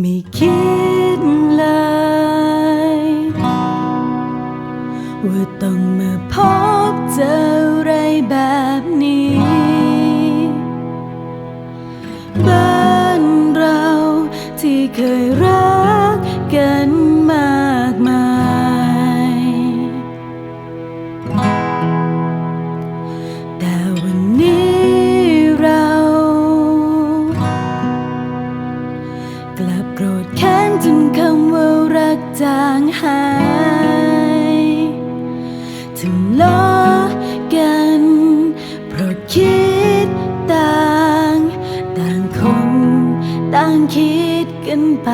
ไม่คิดเลย ว่าต้องมาพบเจอันไป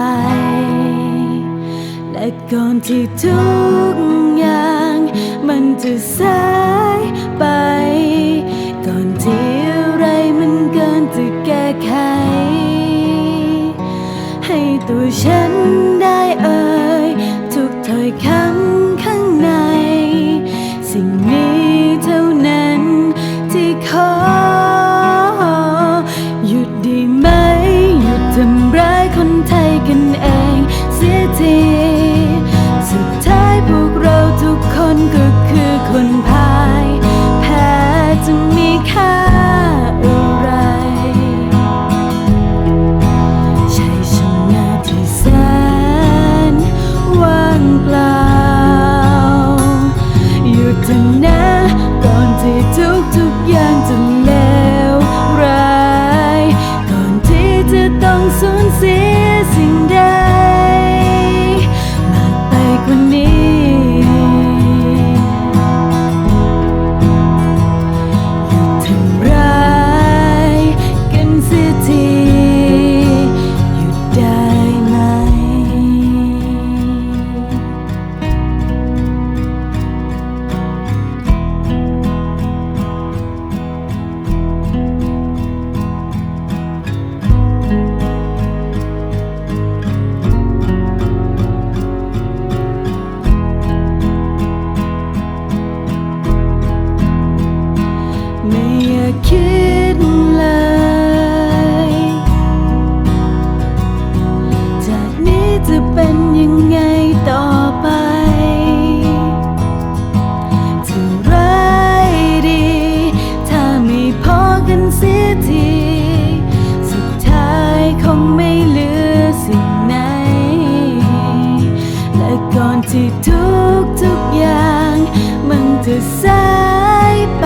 และก่อนที่ทุกอย่าง มันจะสายไป ก่อนที่อะไรมันเกินจะแก้ไข ให้ตัวฉัน ทำร้ายคนไทยกันเองเสียที สุดท้ายพวกเราทุกคนก็คือคนพ อนที่ทุกทุกอย่าง มันจะสายไป